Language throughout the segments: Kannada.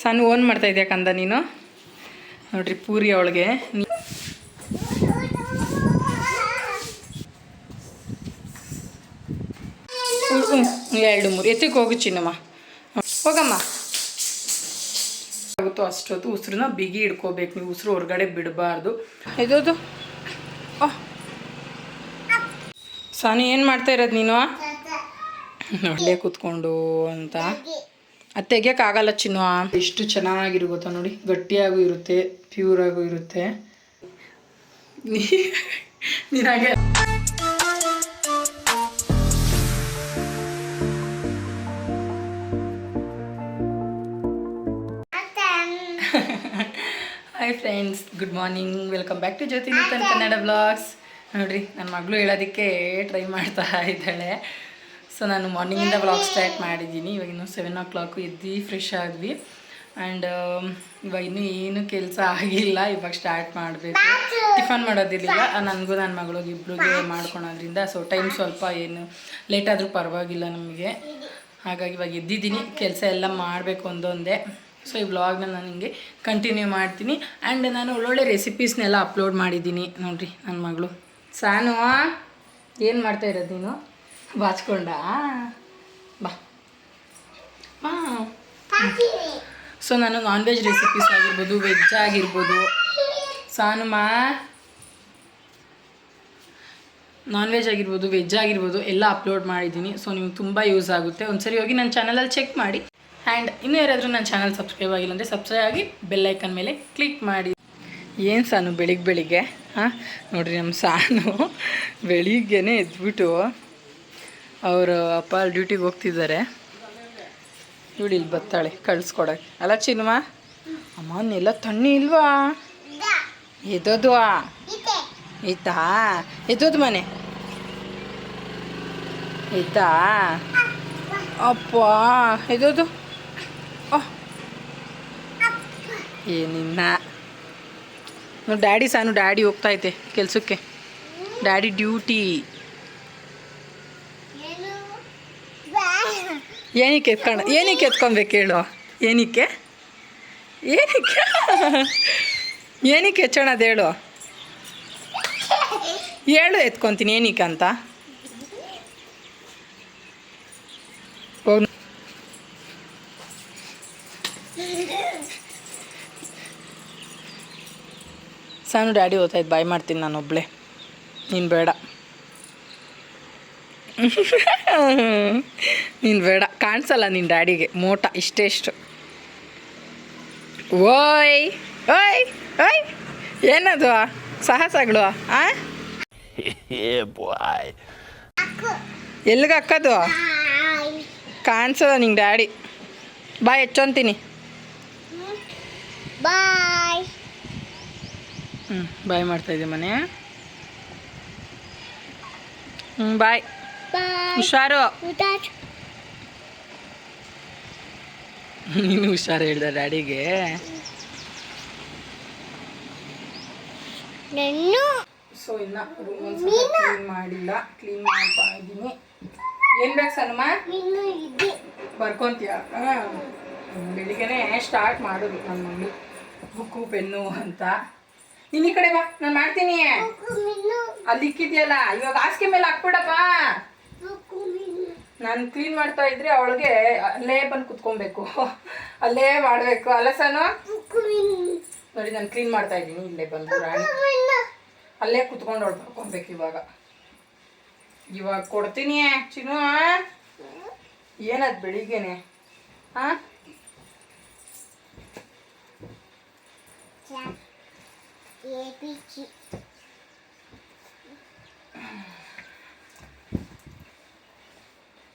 ಸಣ್ಣ ಓನ್ ಮಾಡ್ತಾ ಇದ್ಯಾ ಕಂದ ನೀನು? ನೋಡ್ರಿ ಪೂರಿ ಅವಳಿಗೆ. ಎರಡು ಮೂರು. ಎತ್ತಿಗೆ ಹೋಗು ಚಿನ್ನಮ್ಮ. ಹೋಗಮ್ಮ. ಆಗುತ್ತೋ ಅಷ್ಟೊತ್ತು ಉಸಿರನ್ನ ಬಿಗಿ ಇಡ್ಕೋಬೇಕು ನೀವು ಉಸಿರು ಹೊರಗಡೆ ಬಿಡಬಾರ್ದು. ಇದೋದು ಸಾನು ಸಾನಿ ಏನು ಮಾಡ್ತಾ ಇರೋದು ನೀನು? ನೋಡಲೇ ಕೂತ್ಕೊಂಡು ಅಂತ. ಅದು ತೆಗಿಯೋಕ್ಕಾಗಲ್ಲ ಚಿನ್ನು ಎಷ್ಟು ಚೆನ್ನಾಗಿರು ಗೊತ್ತಾ ನೋಡಿ ಗಟ್ಟಿಯಾಗೂ ಇರುತ್ತೆ ಪ್ಯೂರ್ ಆಗೂ ಇರುತ್ತೆ. ನೀ- ನೀನ್ ಹಾಗೆ hi friends good morning welcome back to Jyothi Nutan Kannada blogs ನೋಡ್ರಿ ನನ್ನ ಮಗಳು ಹೇಳೋದಕ್ಕೆ ಟ್ರೈ ಮಾಡ್ತಾ ಇದ್ದಾಳೆ. ಸೊ ನಾನು ಮಾರ್ನಿಂಗಿಂದ ಬ್ಲಾಗ್ ಸ್ಟಾರ್ಟ್ ಮಾಡಿದ್ದೀನಿ. ಇವಾಗ ಇನ್ನೂ ಸೆವೆನ್ ಓ ಕ್ಲಾಕು ಎದ್ದು ಫ್ರೆಶ್ ಆದ್ವಿ. ಆ್ಯಂಡ್ ಇವಾಗ ಇನ್ನೂ ಏನು ಕೆಲಸ ಆಗಿಲ್ಲ. ಇವಾಗ ಸ್ಟಾರ್ಟ್ ಮಾಡಬೇಕು. ಟಿಫನ್ ಮಾಡೋದಿರಲಿಲ್ಲ. ನನಗೂ ನನ್ನ ಮಗಳಿಗೆ ಇಬ್ಬರಿಗೆ ಮಾಡ್ಕೊಳೋದ್ರಿಂದ. ಸೊ ಟೈಮ್ ಸ್ವಲ್ಪ ಏನು ಲೇಟ್ ಆದರೂ ಪರವಾಗಿಲ್ಲ ನಮಗೆ. ಹಾಗಾಗಿ ಇವಾಗ ಎದ್ದಿದ್ದೀನಿ. ಕೆಲಸ ಎಲ್ಲ ಮಾಡಬೇಕು ಒಂದೊಂದೇ ಸೊ ಈ ವ್ಲಾಗ್ನ ನಾನು ಹಿಂಗೆ ಕಂಟಿನ್ಯೂ ಮಾಡ್ತೀನಿ. ಆ್ಯಂಡ್ ನಾನು ಒಳ್ಳೊಳ್ಳೆ ರೆಸಿಪೀಸ್ನೆಲ್ಲ ಅಪ್ಲೋಡ್ ಮಾಡಿದ್ದೀನಿ. ನೋಡಿರಿ ನನ್ನ ಮಗಳು. ಸಾನು ಏನು ಮಾಡ್ತಾ ಇರೋದು ನೀನು? ಬಾಚ್ಕೊಂಡ? ಬಾ. ಸೊ ನಾನು ನಾನ್ ವೆಜ್ ರೆಸಿಪೀಸ್ ಆಗಿರ್ಬೋದು ವೆಜ್ ಆಗಿರ್ಬೋದು. ಸಾನುಮ ನಾನ್ ವೆಜ್ ಆಗಿರ್ಬೋದು ವೆಜ್ ಆಗಿರ್ಬೋದು ಎಲ್ಲ ಅಪ್ಲೋಡ್ ಮಾಡಿದ್ದೀನಿ. ಸೊ ನಿಮ್ಗೆ ತುಂಬ ಯೂಸ್ ಆಗುತ್ತೆ. ಒಂದ್ಸರಿ ಹೋಗಿ ನನ್ನ ಚಾನಲಲ್ಲಿ ಚೆಕ್ ಮಾಡಿ. ಆ್ಯಂಡ್ ಇನ್ನೂ ಯಾರಾದರೂ ನನ್ನ ಚಾನಲ್ ಸಬ್ಸ್ಕ್ರೈಬ್ ಆಗಿಲ್ಲ ಅಂದರೆ ಸಬ್ಸ್ಕ್ರೈಬ್ ಆಗಿ ಬೆಲ್ಲೈಕನ್ ಮೇಲೆ ಕ್ಲಿಕ್ ಮಾಡಿ. ಏನು ಸಾನು ಬೆಳಿಗ್ಗೆ ಬೆಳಿಗ್ಗೆ? ಹಾಂ? ನೋಡಿರಿ ನಮ್ಮ ಸಾನು ಬೆಳಿಗ್ಗೆನೇ ಎದ್ಬಿಟ್ಟು ಅವರು ಅಪ್ಪ ಡ್ಯೂಟಿಗೆ ಹೋಗ್ತಿದ್ದಾರೆ. ಇವಳು ಇಲ್ಲಿ ಬರ್ತಾಳೆ ಕಳಿಸ್ಕೊಡಕ್ಕೆ. ಅಲ್ಲ ಚಿನ್ಮ? ಅಮ್ಮ, ನೆಲ ತಣ್ಣಿ ಇಲ್ವಾ? ಎದೋದು ಇತ್ತಾ ಎದೋದು ಮನೆ? ಇತ್ತಾ ಅಪ್ಪ, ಎದೋದು? ಏನಿನ್ನ ನೋಡಿ ಡ್ಯಾಡಿ ಸಾನು ಡ್ಯಾಡಿ ಹೋಗ್ತಾ ಐತೆ ಕೆಲಸಕ್ಕೆ. Daddy duty. ಏನಕ್ಕೆ ಎತ್ಕೊಂಡು, ಏನಕ್ಕೆ ಎತ್ಕೊಬೇಕು ಹೇಳು? ಏನಕ್ಕೆ? ಏನಕ್ಕೆ? ಏನಕ್ಕೆ ಎಚ್ಚೋಣದು ಹೇಳು? ಹೇಳು, ಎತ್ಕೊತೀನಿ, ಏನಕ್ಕೆ ಅಂತ. ಸಣ್ಣ ಡ್ಯಾಡಿ ಓದ್ತಾಯ್ತು ಬಾಯ್ ಮಾಡ್ತೀನಿ ನಾನು ಒಬ್ಬಳೇ ನೀನು ಬೇಡ. ನೀನು ಬೇಡ ಕಾಣಿಸಲ್ಲ ನಿನ್ನ ಡ್ಯಾಡಿಗೆ ಮೋಟ ಇಷ್ಟೇ ಇಷ್ಟು ಓಯ್ ಓಯ್ ಓಯ್ ಏನದು ಸಾಹಸಗಳು ಆ? ಎಲ್ಲಿಗೆ ಹಾಕೋದು? ಕಾಣಿಸಲ್ಲ ನಿಂಗೆ ಡ್ಯಾಡಿ. ಬಾಯ್ ಹೆಚ್ಚೊಂತೀನಿ ಬಾಯ್. ಹ್ಞೂ ಬಾಯ್ ಮಾಡ್ತಾಯಿದ್ದೆ ಮನೆ. ಹ್ಞೂ ಬಾಯ್. ಬಾಯ್ ಹುಷಾರು. ನೀನು ಹುಷಾರು ಹೇಳ್ದೆ ಡ್ಯಾಡಿಗೆ. ನನ್ನು. ಸೊ ಇನ್ನು ಕ್ಲೀನ್ ಮಾಡಿಲ್ಲ. ಕ್ಲೀನ್ ಮಾಡ್ತಾ ಇದ್ದೀನಿ. ಏನ್ ಬೇಕು ಸನ್ಮ ಬರ್ಕೊಂತೀಯ? ಬೆಳಿಗ್ಗೆನೆ ಸ್ಟಾರ್ಟ್ ಮಾಡೋದು ನನ್ನ ಮಗಳು ಬುಕ್ಕು ಪೆನ್ನು ಅಂತ. ನೀನು ಈ ಕಡೆ ಬಾ. ನಾನು ಮಾಡ್ತೀನಿ. ಮಿನ್ನು ಅಲ್ಲಿ ಇಕ್ಕಿದ್ಯಲ್ಲ? ಇವಾಗ ಹಾಸಿಗೆ ಮೇಲೆ ಹಾಕ್ಬಿಡಪ್ಪ. ನಾನು ಕ್ಲೀನ್ ಮಾಡ್ತಾ ಇದ್ರೆ ಅವಳಿಗೆ ಅಲ್ಲೇ ಬಂದು ಕುತ್ಕೊಬೇಕು. ಅಲ್ಲೇ ಮಾಡಬೇಕು. ಅಲ್ಲ ನೋಡಿ, ನಾನು ಕ್ಲೀನ್ ಮಾಡ್ತಾ ಇದ್ದೀನಿ. ಇಲ್ಲೇ ಬಂದು ರಾಣಿ. ಅಲ್ಲೇ ಕುತ್ಕೊಂಡು ಅವಳು ಬರ್ಕೊಬೇಕು ಇವಾಗ. ಇವಾಗ ಕೊಡ್ತೀನಿ, ಚಿನ್ನು. ಏನದು ಬೆಳಿಗ್ಗೆನೆ? ಹಾಂ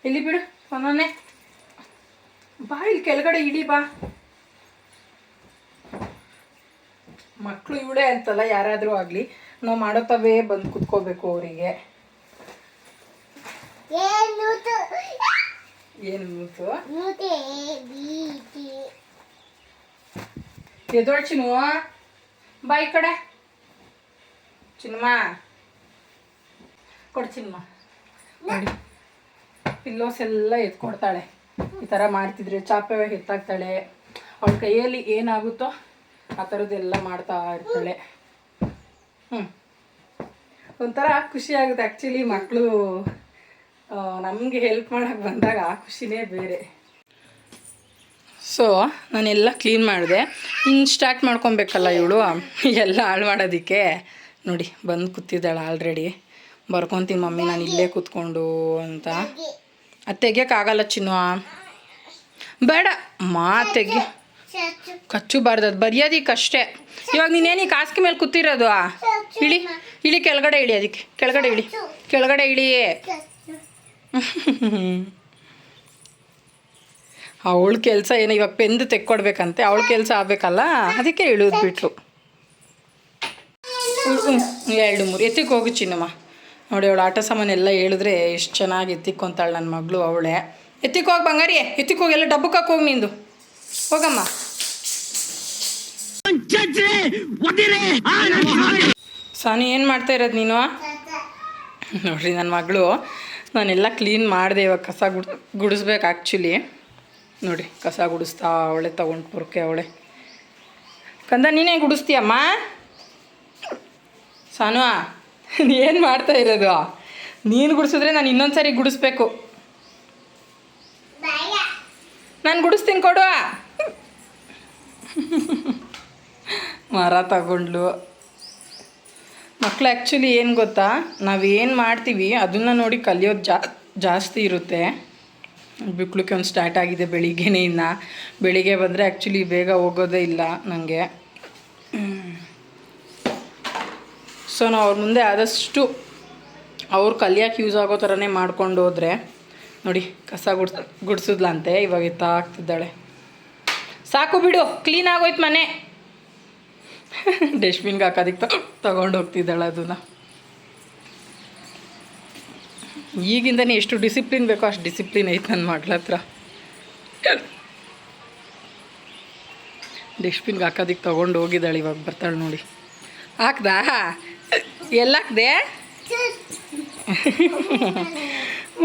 ಇಲ್ಲಿ ಬಿಡು ಒಂದೊಂದೇ ಬಾ ಇಲ್ಲಿ ಕೆಳಗಡೆ ಇಡಿ ಬಾ. ಮಕ್ಕಳು ಇವಳೇ ಅಂತಲ್ಲ ಯಾರಾದರೂ ಆಗಲಿ. ನಾವು ಮಾಡೋತವೇ ಬಂದು ಕುತ್ಕೋಬೇಕು ಅವರಿಗೆ. ಏನು ಮೂತು ಎದೋಳ್ ಚಿನ್ನು. ಬಾ ಈ ಕಡೆ. ಚಿನ್ನಮ್ಮ ಕೊಡು ನೋಡಿ. ಪಿಲ್ಲೋಸ್ ಎಲ್ಲ ಎತ್ಕೊಡ್ತಾಳೆ. ಈ ಥರ ಮಾಡ್ತಿದ್ರೆ ಚಾಪೆ ಎತ್ತಾಕ್ತಾಳೆ. ಅವಳ ಕೈಯಲ್ಲಿ ಏನಾಗುತ್ತೋ ಆ ಥರದ್ದೆಲ್ಲ ಮಾಡ್ತಾ ಇರ್ತಾಳೆ. ಹ್ಞೂ ಒಂಥರ ಖುಷಿ ಆಗುತ್ತೆ ಆ್ಯಕ್ಚುಲಿ ಮಕ್ಕಳು ನಮಗೆ ಹೆಲ್ಪ್ ಮಾಡೋಕ್ಕೆ ಬಂದಾಗ ಆ ಖುಷಿನೇ ಬೇರೆ. ಸೊ ನಾನೆಲ್ಲ ಕ್ಲೀನ್ ಮಾಡಿದೆ. ಇನ್ನು ಸ್ಟಾರ್ಟ್ ಮಾಡ್ಕೊಬೇಕಲ್ಲ ಇವಳು? ಎಲ್ಲ ಹಾಳು ಮಾಡೋದಕ್ಕೆ ನೋಡಿ, ಬಂದು ಕೂತಿದ್ದಾಳೆ ಆಲ್ರೆಡಿ ಬರ್ಕೊತೀನಿ ಮಮ್ಮಿ, ನಾನು ಇಲ್ಲೇ ಕೂತ್ಕೊಂಡು ಅಂತ. ಅದು ತೆಗಿಯೋಕ್ಕಾಗಲ್ಲ ಚಿನ್ನು ಬೇಡ, ಮಾ ತೆಗಿ ಕಚ್ಚುಬಾರ್ದು, ಅದು ಬರೆಯೋದಿಕ್ಕಷ್ಟೇ ಇವಾಗ ನೀನೇನು ಕಾಸ್ಗೆ ಮೇಲೆ ಕೂತಿರೋದು? ಇಳಿ ಇಳಿ ಕೆಳಗಡೆ ಇಳಿ ಅದಕ್ಕೆ. ಕೆಳಗಡೆ ಇಳಿ. ಕೆಳಗಡೆ ಇಳಿ. ಚಚ್ಚು ಅವಳ ಕೆಲಸ ಏನು, ಇವಾಗ ಪೆಂದು ತೆಕ್ಕೊಡ್ಬೇಕಂತೆ. ಅವಳ ಕೆಲಸ ಆಗ್ಬೇಕಲ್ಲ? ಅದಕ್ಕೆ ಇಳಿದ್ಬಿಟ್ರು ಎರಡು ಮೂರು. ಎತ್ತಿಗೆ ಹೋಗು ಚಿನ್ನಮ್ಮ ನೋಡಿ, ಅವಳು ಆಟ ಸಾಮಾನೆಲ್ಲ ಹೇಳಿದ್ರೆ ಎಷ್ಟು ಚೆನ್ನಾಗಿ ಎತ್ತಿಕ್ಕೊಂತಾಳೆ ನನ್ನ ಮಗಳು, ಅವಳೆ. ಎತ್ತಿಗೆ ಹೋಗಿ ಬಂಗಾರಿ ಎತ್ತಿಕ್ಕೋಗಿ ಎಲ್ಲ ಡಬ್ಬಕ್ಕೆ ಹೋಗಿ ನಿಂದು. ಹೋಗಮ್ಮ. ಸಾನು, ಏನು ಮಾಡ್ತಾ ಇರೋದು ನೀನು? ನೋಡ್ರಿ ನನ್ನ ಮಗಳು, ನಾನೆಲ್ಲ ಕ್ಲೀನ್ ಮಾಡಿದೆ, ಇವಾಗ ಕಸ ಗುಡ್, ಗುಡಿಸ್ಬೇಕು ಆ್ಯಕ್ಚುಲಿ ನೋಡಿ, ಕಸ ಗುಡಿಸ್ತಾ ಅವಳೆ, ತಗೊಂಡು ಪುರ್ಕೆ ಅವಳೆ. ಕಂದ, ನೀನೇ ಗುಡಿಸ್ತೀಯಮ್ಮ? ಸಾನು ಏನು ಮಾಡ್ತಾ ಇರೋದು? ನೀನು ಗುಡಿಸಿದ್ರೆ ನಾನು ಇನ್ನೊಂದು ಸಾರಿ ಗುಡಿಸ್ಬೇಕು ನಾನು ಗುಡಿಸ್ತೀನಿ ಕೊಡು ಮರ ತಗೊಂಡ್ಲು. ಮಕ್ಕಳು ಆ್ಯಕ್ಚುಲಿ ಏನು ಗೊತ್ತಾ? ನಾವೇನು ಮಾಡ್ತೀವಿ ಅದನ್ನು ನೋಡಿ ಕಲಿಯೋದು ಜಾ ಜಾಸ್ತಿ ಇರುತ್ತೆ. ಬಿಕ್ಳಕ್ಕೆ ಒಂದು ಸ್ಟಾರ್ಟ್ ಆಗಿದೆ ಬೆಳಿಗ್ಗೆನೇ ಇನ್ನು. ಬೆಳಿಗ್ಗೆ ಬಂದರೆ ಆ್ಯಕ್ಚುಲಿ ಬೇಗ ಹೋಗೋದೇ ಇಲ್ಲ ನನಗೆ ಸೊ ನಾವು ಅವ್ರ ಮುಂದೆ ಆದಷ್ಟು ಅವ್ರು ಕಲಿಯೋಕ್ಕೆ ಯೂಸ್ ಆಗೋ ಥರನೇ ಮಾಡ್ಕೊಂಡು ಹೋದರೆ, ನೋಡಿ ಕಸ ಗುಡ್ಸ್, ಗುಡ್ಸಿದ್ಲಂತೆ, ಇವಾಗ ಎತ್ತಾ ಆಗ್ತಿದ್ದಾಳೆ. ಸಾಕು ಬಿಡು ಕ್ಲೀನ್ ಆಗೋಯ್ತು ಮನೆ. ಡಸ್ಟ್ಬಿನ್ಗೆ ಹಾಕೋದಕ್ಕೆ ತಗೊಂಡು ಹೋಗ್ತಿದ್ದಾಳೆ ಅದನ್ನು. ಈಗಿಂದನೇ ಎಷ್ಟು ಡಿಸಿಪ್ಲಿನ್ ಬೇಕೋ ಅಷ್ಟು ಡಿಸಿಪ್ಲಿನ್ ಐತೆ ನನ್ನ ಮಗಳ ಹತ್ರ. ಡಸ್ಟ್ಬಿನ್ಗೆ ಹಾಕೋದಕ್ಕೆ ತೊಗೊಂಡು ಹೋಗಿದ್ದಾಳೆ ಇವಾಗ ಬರ್ತಾಳೆ ನೋಡಿ. ಹಾಕ್ದಾ? ಎಲ್ಲ ಹಾಕ್ದೆ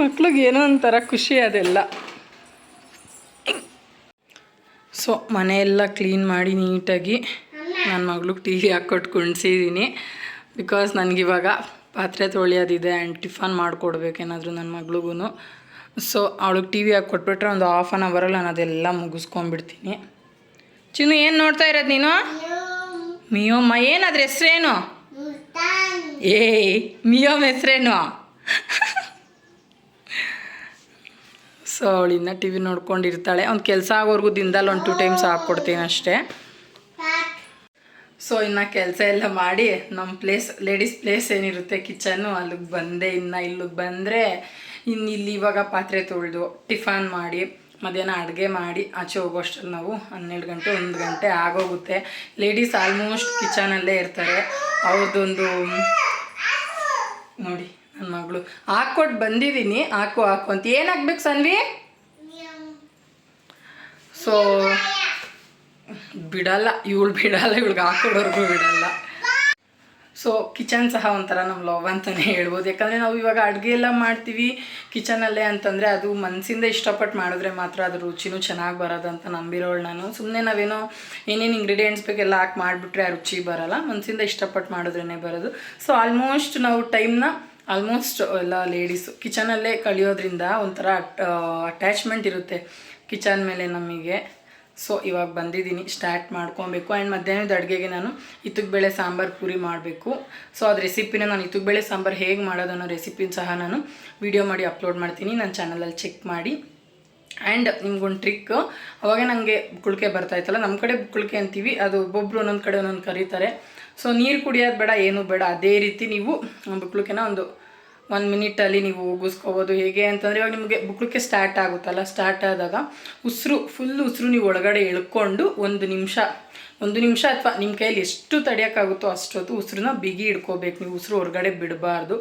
ಮಕ್ಳಿಗೆ ಏನೋ ಒಂಥರ ಖುಷಿ ಅದೆಲ್ಲ. ಸೊ ಮನೆಯೆಲ್ಲ ಕ್ಲೀನ್ ಮಾಡಿ ನೀಟಾಗಿ ನನ್ನ ಮಗಳಿಗೆ ಟಿ ವಿ ಹಾಕ್ಕೊಟ್ಟು ಕುಣಿಸಿದ್ದೀನಿ ಬಿಕಾಸ್ ನನಗಿವಾಗ ಪಾತ್ರೆ ತೊಳೆಯೋದಿದೆ ಆ್ಯಂಡ್ ಟಿಫನ್ ಮಾಡಿಕೊಡ್ಬೇಕೇನಾದರೂ ನನ್ನ ಮಗಳಿಗೂ ಸೊ, ಅವಳಿಗೆ ಟಿ ವಿ ಹಾಕ್ಕೊಟ್ಬಿಟ್ರೆ ಒಂದು ಹಾಫ್ ಆನ್ ಅವರಲ್ಲಿ ನಾನು ಅದೆಲ್ಲ ಮುಗಿಸ್ಕೊಂಡ್ಬಿಡ್ತೀನಿ. ಚಿನ್ನು, ಏನು ನೋಡ್ತಾ ಇರೋದು ನೀನು? ಮಿಯೋಮ್ಮ ಏನಾದ್ರ ಹೆಸ್ರೇನು? ಏ ಏಯ್ ಮಿಯೋಮ್ ಹೆಸ್ರೇನು? ಸೊ ಅವಳಿನ್ನ ಟಿ ವಿ ನೋಡ್ಕೊಂಡಿರ್ತಾಳೆ. ಒಂದು ಕೆಲಸ ಆಗೋವರೆಗೂ ದಿನದಲ್ಲಿ ಒಂದು ಟೂ ಟೈಮ್ಸ್ ಹಾಕ್ಕೊಡ್ತೀನಿ ಅಷ್ಟೇ. ಸೊ ಇನ್ನು ಕೆಲಸ ಎಲ್ಲ ಮಾಡಿ ನಮ್ಮ ಪ್ಲೇಸ್ ಲೇಡೀಸ್ ಪ್ಲೇಸ್ ಏನಿರುತ್ತೆ ಕಿಚನ್ನು ಅಲ್ಲಿಗೆ ಬಂದೆ. ಇನ್ನು ಇಲ್ಲಿಗೆ ಬಂದರೆ ಇನ್ನು ಇಲ್ಲಿ ಇವಾಗ ಪಾತ್ರೆ ತೊಳೆದು ಟಿಫನ್ ಮಾಡಿ. ಮಧ್ಯಾಹ್ನ ಅಡುಗೆ ಮಾಡಿ ಆಚೆ ಹೋಗೋಷ್ಟರಲ್ಲಿ ನಾವು ಹನ್ನೆರಡು ಗಂಟೆ, ಒಂದು ಗಂಟೆ ಆಗೋಗುತ್ತೆ. ಲೇಡೀಸ್ ಆಲ್ಮೋಸ್ಟ್ ಕಿಚನಲ್ಲೇ ಇರ್ತಾರೆ. ಅವ್ರದ್ದೊಂದು, ನೋಡಿ ನನ್ನ ಮಗಳು. ಹಾಕ್ಕೊಟ್ಟು ಬಂದಿದ್ದೀನಿ ಹಾಕು ಹಾಕು ಅಂತ. ಏನು ಹಾಕ್ಬೇಕು ಸನ್ವಿ? ಸೊ ಬಿಡಲ್ಲ. ಇವಳು ಬಿಡಲ್ಲ. ಇವಳಿಗೆ ಹಾಕೊಡೋರ್ಗೂ ಬಿಡಲ್ಲ. ಸೊ ಕಿಚನ್ ಸಹ ಒಂಥರ ನಮ್ಮ ಲವ್ ಅಂತಲೇ ಹೇಳ್ಬೋದು. ಯಾಕಂದರೆ ನಾವು ಇವಾಗ ಅಡುಗೆ ಎಲ್ಲ ಮಾಡ್ತೀವಿ ಕಿಚನಲ್ಲೇ ಅಂತಂದರೆ ಅದು ಮನಸ್ಸಿಂದ ಇಷ್ಟಪಟ್ಟು ಮಾಡಿದ್ರೆ ಮಾತ್ರ ಅದು ರುಚಿನೂ ಚೆನ್ನಾಗಿ ಬರೋದಂತ ನಂಬಿರೋಳು ನಾನು. ಸುಮ್ಮನೆ ನಾವೇನೋ ಏನೇನು ಇಂಗ್ರೀಡಿಯೆಂಟ್ಸ್ ಬೇಕೆಲ್ಲ ಹಾಕಿ ಮಾಡಿಬಿಟ್ರೆ ಆ ರುಚಿ ಬರಲ್ಲ. ಮನಸ್ಸಿಂದ ಇಷ್ಟಪಟ್ಟು ಮಾಡಿದ್ರೇ ಬರೋದು. ಸೊ ಆಲ್ಮೋಸ್ಟ್ ನಾವು ಟೈಮ್ನ ಆಲ್ಮೋಸ್ಟ್ ಎಲ್ಲ ಲೇಡೀಸು ಕಿಚನಲ್ಲೇ ಕಳಿಯೋದ್ರಿಂದ ಒಂಥರ ಅಟ್ಯಾಚ್ಮೆಂಟ್ ಇರುತ್ತೆ ಕಿಚನ್ ಮೇಲೆ ನಮಗೆ. ಸೊ ಇವಾಗ ಬಂದಿದ್ದೀನಿ. ಸ್ಟಾರ್ಟ್ ಮಾಡ್ಕೊಬೇಕು. ಆ್ಯಂಡ್ ಮಧ್ಯಾಹ್ನದ ಅಡುಗೆಗೆ ನಾನು ಬೇಳೆ ಸಾಂಬಾರು ಪೂರಿ ಮಾಡಬೇಕು. ಸೊ ಅದು ರೆಸಿಪಿನ ನಾನು ಬೇಳೆ ಸಾಂಬಾರು ಹೇಗೆ ಮಾಡೋದು ಅನ್ನೋ ರೆಸಿಪಿನ ಸಹ ನಾನು ವಿಡಿಯೋ ಮಾಡಿ ಅಪ್ಲೋಡ್ ಮಾಡ್ತೀನಿ. ನನ್ನ ಚಾನಲಲ್ಲಿ ಚೆಕ್ ಮಾಡಿ. ಆ್ಯಂಡ್ ನಿಮ್ಗೊಂದು ಟ್ರಿಕ್ ಅವಾಗ ನನಗೆ ಬುಕ್ಕಳಿಕೆ ಬರ್ತಾಯಿತ್ತಲ್ಲ ನಮ್ಮ ಕಡೆ ಬುಕ್ಕುಳಿಕೆ ಅಂತೀವಿ, ಅದು ಒಬ್ಬೊಬ್ರು ಒಂದೊಂದು ಕಡೆ ಒಂದೊಂದು ಕರೀತಾರೆ. ಸೊ ನೀರು ಕುಡಿಯೋದು ಬೇಡ, ಏನು ಬೇಡ. ಅದೇ ರೀತಿ ನೀವು ಬುಕ್ಕುಳಿಕೆನ ಒಂದು ಒಂದು ಮಿನಿಟಲ್ಲಿ ನೀವು ಉಗಿಸ್ಕೋಬೋದು. ಹೇಗೆ ಅಂತಂದರೆ ಇವಾಗ ನಿಮಗೆ ಬುಕ್ಳಕ್ಕೆ ಸ್ಟಾರ್ಟ್ ಆಗುತ್ತಲ್ಲ? ಸ್ಟಾರ್ಟ್ ಆದಾಗ ಉಸಿರು ಫುಲ್ ಉಸಿರು ನೀವು ಒಳಗಡೆ ಎಳ್ಕೊಂಡು ಒಂದು ನಿಮಿಷ ಒಂದು ನಿಮಿಷ ಅಥವಾ ನಿಮ್ಮ ಕೈಯಲ್ಲಿ ಎಷ್ಟು ತಡೆಯೋಕ್ಕಾಗುತ್ತೋ ಅಷ್ಟೊತ್ತು ಉಸಿರನ್ನ ಬಿಗಿ ಇಡ್ಕೋಬೇಕು ನೀವು ಉಸಿರು ಹೊರಗಡೆ ಬಿಡಬಾರ್ದು.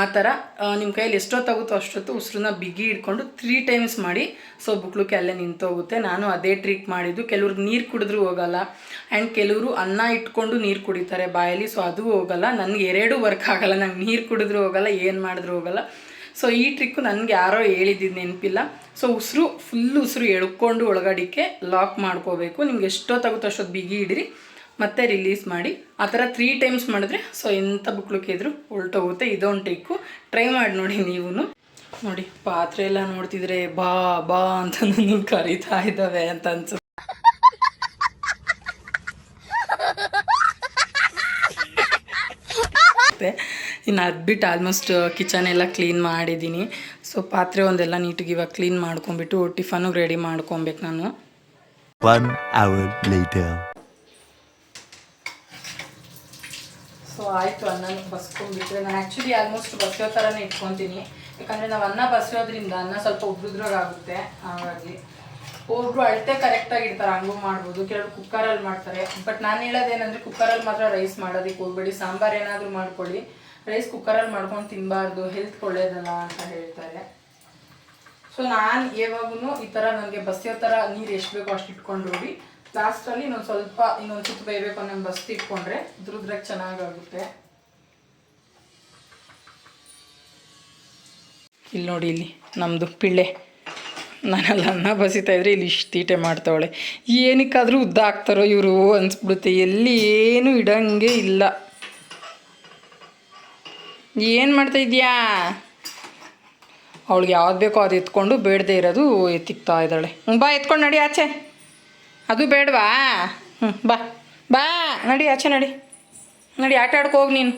ಆ ಥರ ನಿಮ್ಮ ಕೈಯಲ್ಲಿ ಎಷ್ಟೊತ್ತಾಗುತ್ತೋ ಅಷ್ಟೊತ್ತು ಉಸಿರನ್ನ ಬಿಗಿ ಹಿಡ್ಕೊಂಡು ತ್ರೀ ಟೈಮ್ಸ್ ಮಾಡಿ ಸೊ ಬುಕ್ಳುಕ್ಕೆ ಅಲ್ಲೇ ನಿಂತೋಗುತ್ತೆ ನಾನು ಅದೇ ಟ್ರೀಟ್ ಮಾಡಿದ್ದು. ಕೆಲವ್ರಿಗೆ ನೀರು ಕುಡಿದ್ರೂ ಹೋಗಲ್ಲ. ಆ್ಯಂಡ್ ಕೆಲವರು ಅನ್ನ ಇಟ್ಕೊಂಡು ನೀರು ಕುಡಿತಾರೆ ಬಾಯಲ್ಲಿ. ಸೊ ಅದು ಹೋಗಲ್ಲ. ನನಗೆ ಎರಡೂ ವರ್ಕ್ ಆಗಲ್ಲ. ನಂಗೆ ನೀರು ಕುಡಿದ್ರೂ ಹೋಗಲ್ಲ, ಏನು ಮಾಡಿದ್ರೂ ಹೋಗಲ್ಲ. ಸೊ ಈ ಟ್ರಿಕ್ಕು ನನಗೆ ಯಾರೋ ಹೇಳಿದ್ದು ನೆನಪಿಲ್ಲ. ಸೊ ಉಸಿರು ಫುಲ್ ಉಸಿರು ಎಳ್ಕೊಂಡು ಒಳಗಡಿಕೆ ಲಾಕ್ ಮಾಡ್ಕೋಬೇಕು. ನಿಮ್ಗೆ ಎಷ್ಟೊತ್ತಾಗುತ್ತೋ ಅಷ್ಟೊತ್ತು ಬಿಗಿ ಇಡಿರಿ ಮತ್ತೆ ರಿಲೀಸ್ ಮಾಡಿ, ಆ ಥರ ತ್ರೀ ಟೈಮ್ಸ್ ಮಾಡಿದ್ರೆ ಸೊ ಎಂಥ ಬುಕ್ಳು ಇದ್ರು ಹೊಲ್ಟೋಗುತ್ತೆ ಇದೊಂದು ಟೇಕು ಟ್ರೈ ಮಾಡಿ ನೋಡಿ ನೀವು ನೋಡಿ, ಪಾತ್ರೆ ಎಲ್ಲ ನೋಡ್ತಿದ್ರೆ ಬಾ ಬಾ ಅಂತ ನನ್ನ ಕರೀತಾ ಇದ್ದಾವೆ ಅಂತ ಅನ್ಸುತ್ತೆ. ಇನ್ನು ಅದು ಬಿಟ್ಟು ಆಲ್ಮೋಸ್ಟ್ ಕಿಚನ್ ಎಲ್ಲ ಕ್ಲೀನ್ ಮಾಡಿದ್ದೀನಿ. ಸೊ ಪಾತ್ರೆ ಒಂದೆಲ್ಲ ನೀಟಾಗಿ ಇವಾಗ ಕ್ಲೀನ್ ಮಾಡ್ಕೊಂಬಿಟ್ಟು ಟಿಫನ್ ರೆಡಿ ಮಾಡ್ಕೊಬೇಕು ನಾನು. ಸೊ ಆಯಿತು ಅನ್ನ ಬಸ್ಕೊಂಡ್ಬಿಟ್ರೆ. ನಾನು ಆ್ಯಕ್ಚುಲಿ ಆಲ್ಮೋಸ್ಟ್ ಬಸಿಯೋ ಥರನೇ ಇಟ್ಕೊತೀನಿ. ಯಾಕಂದರೆ ನಾವು ಅನ್ನ ಬಸಿಯೋದ್ರಿಂದ ಅನ್ನ ಸ್ವಲ್ಪ ಉದ್ರುದ್ರಾಗುತ್ತೆ ಹಾಗಾಗಿ ಒಬ್ರು ಅಳತೆ ಕರೆಕ್ಟಾಗಿ ಇಡ್ತಾರೆ. ಹಂಗೂ ಮಾಡ್ಬೋದು. ಕೆಲವರು ಕುಕ್ಕರಲ್ಲಿ ಮಾಡ್ತಾರೆ. ಬಟ್ ನಾನು ಹೇಳೋದೇನೆಂದರೆ ಕುಕ್ಕರಲ್ಲಿ ಮಾತ್ರ ರೈಸ್ ಮಾಡೋದಕ್ಕೆ ಹೋಗ್ಬೇಡಿ. ಸಾಂಬಾರು ಏನಾದರೂ ಮಾಡ್ಕೊಳ್ಳಿ. ರೈಸ್ ಕುಕ್ಕರಲ್ಲಿ ಮಾಡ್ಕೊಂಡು ತಿನ್ನಬಾರ್ದು ಹೆಲ್ತ್ ಒಳ್ಳೇದಲ್ಲ ಅಂತ ಹೇಳ್ತಾರೆ. ಸೊ ನಾನು ಯಾವಾಗೂ ಈ ಥರ ನನಗೆ ಬಸಿಯೋ ಥರ ನೀರು ಎಷ್ಟು ಬೇಕೋ ಅಷ್ಟು ಇಟ್ಕೊಂಡು ಹೋಗಿ ಲಾಸ್ಟಲ್ಲಿ ಇನ್ನೊಂದು ಸ್ವಲ್ಪ ಇನ್ನೊಂದು ಸುತ್ತ ಬೇಯಬೇಕು ಅನ್ನೋ ಬಸ್ತಿ ಇಟ್ಕೊಂಡ್ರೆ ದುರುದ್ರಾಗ ಚೆನ್ನಾಗಾಗುತ್ತೆ. ಇಲ್ಲಿ ನೋಡಿ ಇಲ್ಲಿ ನಮ್ಮದು ಪಿಳ್ಳೆ. ನಾನಲ್ಲಿ ಅನ್ನ ಬಸಿತಾ ಇದ್ರೆ ಇಲ್ಲಿ ಇಷ್ಟು ತೀಟೆ ಮಾಡ್ತಾವಳೆ. ಏನಕ್ಕಾದರೂ ಉದ್ದ ಹಾಕ್ತಾರೋ ಇವರು ಅನಿಸ್ಬಿಡುತ್ತೆ. ಎಲ್ಲಿ ಏನು ಇಡಂಗೆ ಇಲ್ಲ. ಏನು ಮಾಡ್ತಾ ಇದೀಯಾ ಅವಳಿಗೆ ಯಾವ್ದು ಬೇಕೋ ಅದು ಎತ್ಕೊಂಡು ಬೇಡದೆ ಇರೋದು ಎತ್ತಿಕ್ತಾ ಇದ್ದಾಳೆ. ಬಾ ಎತ್ಕೊಂಡು ನಡಿ ಆಚೆ. ಅದು ಬೇಡವಾ? ಹ್ಞೂ ಬಾ. ಬಾ, ನಡಿ, ಆಚೆ ನಡಿ. ನಡಿ, ಆಟ ಆಡ್ಕೋಗಿ ನೀನು.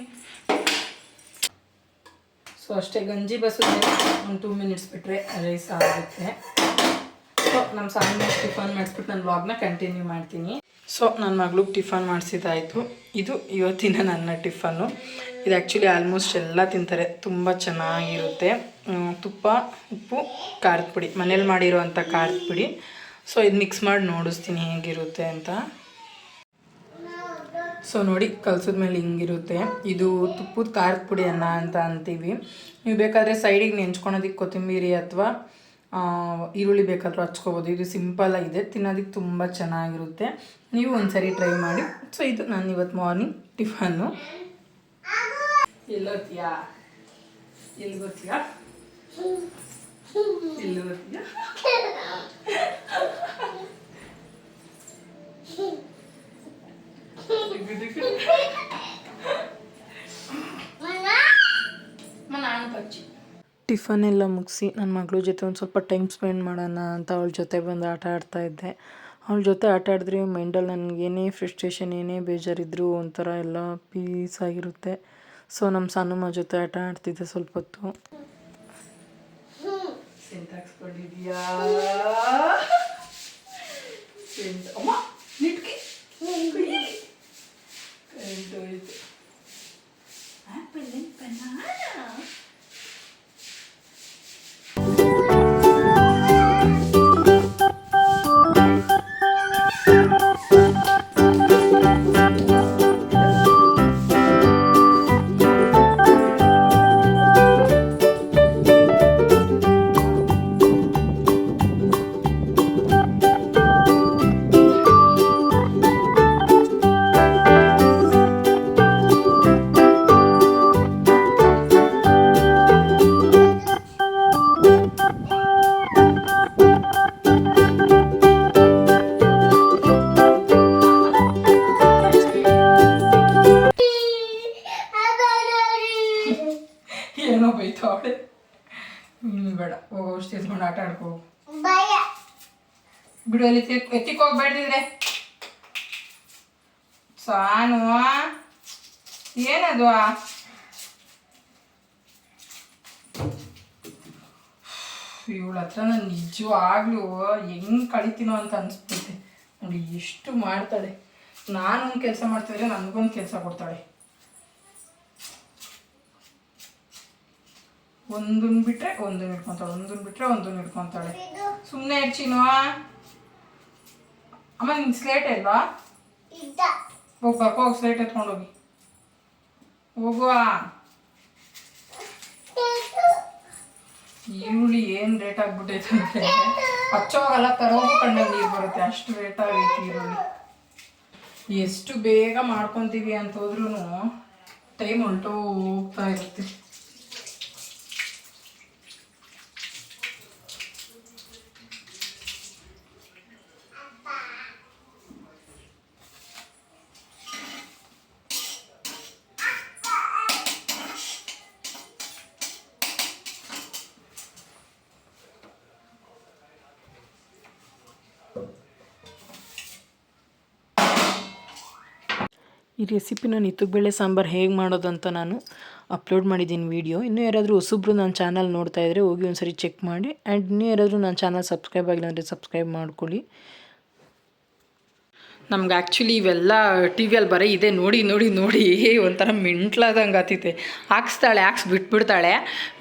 ಸೊ ಅಷ್ಟೇ, ಗಂಜಿ ಬಸಿದ್ರೆ ಒಂದು ಟೂ ಮಿನಿಟ್ಸ್ ಬಿಟ್ಟರೆ ರೈಸ್ ಆಗುತ್ತೆ. ಸೊ ನಮ್ಮ ಸಾಯಂಕಾಲ ಟಿಫನ್ ಮಾಡಿಸ್ಬಿಟ್ಟು ನನ್ನ ಬ್ಲಾಗ್ನ ಕಂಟಿನ್ಯೂ ಮಾಡ್ತೀನಿ. ಸೊ ನನ್ನ ಮಗಳಿಗೆ ಟಿಫನ್ ಮಾಡಿಸಿದಾಯಿತು ಇದು ಇವತ್ತಿನ ನನ್ನ ಟಿಫನ್ನು. ಇದು ಆ್ಯಕ್ಚುಲಿ ಆಲ್ಮೋಸ್ಟ್ ಎಲ್ಲ ತಿಂತಾರೆ. ತುಂಬ ಚೆನ್ನಾಗಿರುತ್ತೆ. ತುಪ್ಪ, ಉಪ್ಪು, ಖಾರದ ಪುಡಿ. ಮನೇಲಿ ಮಾಡಿರೋವಂಥ ಖಾರದ ಪುಡಿ. ಸೊ ಇದು ಮಿಕ್ಸ್ ಮಾಡಿ ನೋಡಿಸ್ತೀನಿ ಹೇಗಿರುತ್ತೆ ಅಂತ. ಸೊ ನೋಡಿ ಕಲ್ಸಿದ ಮೇಲೆ ಹಿಂಗಿರುತ್ತೆ. ಇದು ತುಪ್ಪದ ಖಾರದ ಪುಡಿ ಅನ್ನ ಅಂತ ಅಂತೀವಿ. ನೀವು ಬೇಕಾದರೆ ಸೈಡಿಗೆ ನೆಂಚ್ಕೊಳೋದಕ್ಕೆ ಕೊತ್ತಂಬರಿ ಅಥವಾ ಈರುಳ್ಳಿ ಬೇಕಾದರೂ ಹಚ್ಕೋಬೋದು. ಇದು ಸಿಂಪಲ್ ಆಗಿದೆ. ತಿನ್ನೋದಕ್ಕೆ ತುಂಬ ಚೆನ್ನಾಗಿರುತ್ತೆ. ನೀವು ಒಂದ್ಸರಿ ಟ್ರೈ ಮಾಡಿ. ಸೊ ಇದು ನಾನು ಇವತ್ತು ಮಾರ್ನಿಂಗ್ ಟಿಫನ್ನು ಎಲ್ಲೋತಿಯಾ ಎಲ್ಲಿ ಬರ್ತೀಯಾ ಎಲ್ಲಿ ಬರ್ತೀಯಾ ಟಿಫನ್ ಎಲ್ಲ ಮುಗಿಸಿ ನನ್ನ ಮಗಳ ಜೊತೆ ಒಂದು ಸ್ವಲ್ಪ ಟೈಮ್ ಸ್ಪೆಂಡ್ ಮಾಡೋಣ ಅಂತ ಅವಳ ಜೊತೆ ಬಂದು ಆಟ ಆಡ್ತಾ ಇದ್ದೆ. ಅವಳ ಜೊತೆ ಆಟ ಆಡಿದ್ರೆ ಮೈಂಡಲ್ಲಿ ನನಗೆ ಏನೇ ಫ್ರಸ್ಟ್ರೇಷನ್ ಏನೇ ಬೇಜಾರಿದ್ರು ಒಂಥರ ಎಲ್ಲ ಪೀಸ್ ಆಗಿರುತ್ತೆ. ಸೊ ನಮ್ಮ ಸಣ್ಣಮ್ಮ ಜೊತೆ ಆಟ ಆಡ್ತಿದ್ದೆ ಸ್ವಲ್ಪ ಹೊತ್ತು. ಸಿಂತಾಕ್ಸ್ಕೊಂಡಿದ್ಯಾ ಅಮ್ಮ ನಿಟ್ಗೆ ಕರೆಂಟ್ ಹೋಯ್ತು ಆ್ಯಪಲ್ ಬನಾನಾ ನೀನು ಬೇಡ. ಹೋಗೋ ಅಷ್ಟು ಎತ್ಕೊಂಡು ಆಟ ಆಡ್ಕೋ. ಬಿಡು ಅಲ್ಲಿ ಎತ್ತಿಕ್ ಹೋಗ್ಬೇಡ್ದಿದ್ರೆ ಸಾನು ಏನದು ಇವಳ ಹತ್ರ ನಾನು ನಿಜವಾಗ್ಲೂ ಹೆಂಗ್ ಕಳಿತೀನೋ ಅಂತ ಅನ್ಸ್ಬಿಟ್ಟೆ ನೋಡಿ ಎಷ್ಟು ಮಾಡ್ತಾಳೆ. ನಾನೊಂದು ಕೆಲಸ ಮಾಡ್ತಿದ್ರೆ ನನಗೊಂದು ಕೆಲಸ ಕೊಡ್ತಾಳೆ. ಒಂದನ್ ಬಿಟ್ರೆ ಒಂದು ಹಿಡ್ಕೊಂತಾಳೆ ಒಂದನ್ ಬಿಟ್ರೆ ಒಂದು ಹಿಡ್ಕೊಂತಾಳೆ. ಸುಮ್ಮನೆ ಇರ್ಚಿನೋ ಅಮ್ಮ ನಿನ್ ಸ್ಲೇಟ್ ಅಲ್ವಾ? ಹೋಗ್ ಹೋಗಿ ಬರ್ಕೋ ಹೋಗಿ ಸ್ಲೇಟ್ ಎತ್ಕೊಂಡು ಹೋಗಿ. ಹೋಗುವ. ಈರುಳ್ಳಿ ಏನು ರೇಟ್ ಆಗ್ಬಿಟ್ಟೈತೆ ಅಂದ್ರೆ ಹಚ್ಚೋಗಲ್ಲ ತರೋದು ಕಣ್ಣಲ್ಲಿ ನೀರು ಬರುತ್ತೆ ಅಷ್ಟು ರೇಟ್ ಆಗೈತೆ ಈರುಳ್ಳಿ. ಎಷ್ಟು ಬೇಗ ಮಾಡ್ಕೊತೀವಿ ಅಂತ ಹೋದ್ರೂ ಟೈಮ್ ಹೊಂಟು ಹೋಗ್ತಾ ಇರುತ್ತೆ. ರೆಸಿಪಿನ ನಿತ್ತುಬೇಳೆ ಸಾಂಬಾರು ಹೇಗೆ ಮಾಡೋದಂತ ನಾನು ಅಪ್ಲೋಡ್ ಮಾಡಿದ್ದೀನಿ ವೀಡಿಯೋ ಇನ್ನೂ ಯಾರಾದರೂ ಹೊಸಬ್ರು ನನ್ನ ಚಾನಲ್ ನೋಡ್ತಾ ಇದ್ದರೆ ಹೋಗಿ ಒಂದ್ಸರಿ ಚೆಕ್ ಮಾಡಿ. ಆ್ಯಂಡ್ ಇನ್ನೂ ಯಾರಾದರೂ ನನ್ನ ಚಾನಲ್ ಸಬ್ಸ್ಕ್ರೈಬ್ ಆಗಿಲ್ಲ ಅಂದರೆ ಸಬ್ಸ್ಕ್ರೈಬ್ ಮಾಡ್ಕೊಳ್ಳಿ. ನಮ್ಗೆ ಆ್ಯಕ್ಚುಲಿ ಇವೆಲ್ಲ ಟಿ ವಿಯಲ್ಲಿ ಬರೀ ಇದೆ. ನೋಡಿ ನೋಡಿ ನೋಡಿ. ಒಂಥರ ಮಿಂಟ್ಲಾದಂಗೆ ಆತೈತೆ ಹಾಕ್ಸ್ತಾಳೆ, ಹಾಕ್ಸ್ ಬಿಟ್ಬಿಡ್ತಾಳೆ.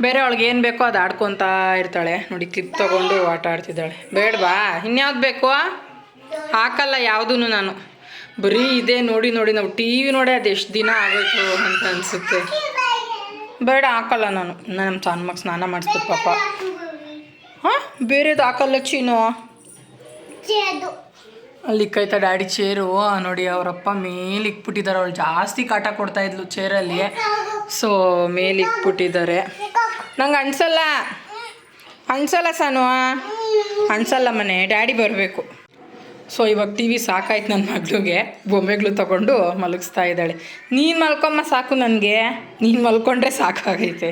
ಬೇರೆ ಅವಳಿಗೆ ಏನು ಬೇಕೋ ಅದು ಆಡ್ಕೊತಾ ಇರ್ತಾಳೆ. ನೋಡಿ ಕ್ಲಿಪ್ ತೊಗೊಂಡು ಆಟ ಆಡ್ತಿದ್ದಾಳೆ. ಬೇಡವಾ? ಇನ್ಯಾವ್ದು ಬೇಕೋ? ಹಾಕಲ್ಲ ಯಾವುದೂ ನಾನು. ಬರೀ ಇದೆ ನೋಡಿ ನೋಡಿ ನಾವು ಟಿ ವಿ ನೋಡಿ ಅದು ಎಷ್ಟು ದಿನ ಆಗೋಯ್ತು ಅಂತ ಅನಿಸುತ್ತೆ. ಬೇಡ ಹಾಕಲ್ಲ ನಾನು. ನಮ್ಮ ಸಣ್ಣ ಮಗ ಸ್ನಾನ ಮಾಡಿಸ್ಬೇಕು ಪಾಪ. ಹಾಂ? ಬೇರೆದು ಹಾಕಲ್ಲ ಚೀನು? ಅಲ್ಲಿ ಕೈತ ಡ್ಯಾಡಿ ಚೇರು. ನೋಡಿ ಅವರಪ್ಪ ಮೇಲೆ ಇಕ್ಬಿಟ್ಟಿದ್ದಾರೆ ಅವಳು ಜಾಸ್ತಿ ಕಾಟ ಕೊಡ್ತಾ ಇದ್ಲು ಚೇರಲ್ಲಿ. ಸೊ ಮೇಲೆ ಇಕ್ಬಿಟ್ಟಿದ್ದಾರೆ ನಂಗೆ ಅನ್ಸಲ್ಲ. ಅನ್ಸಲ್ಲ ಸಾನು. ಅನ್ಸಲ್ಲ ಮನೆ. ಡ್ಯಾಡಿ ಬರಬೇಕು. ಸೊ ಇವಾಗ ಟಿ ವಿ ಸಾಕಾಯ್ತು ನನ್ನ ಮಗಳಿಗೆ. ಬೊಂಬೆಗಳು ತಗೊಂಡು ಮಲಗಿಸ್ತಾ ಇದ್ದಾಳೆ. ನೀನು ಮಲ್ಕೊಮ್ಮ ಸಾಕು ನನಗೆ. ನೀನು ಮಲ್ಕೊಂಡ್ರೆ ಸಾಕಾಗೈತೆ.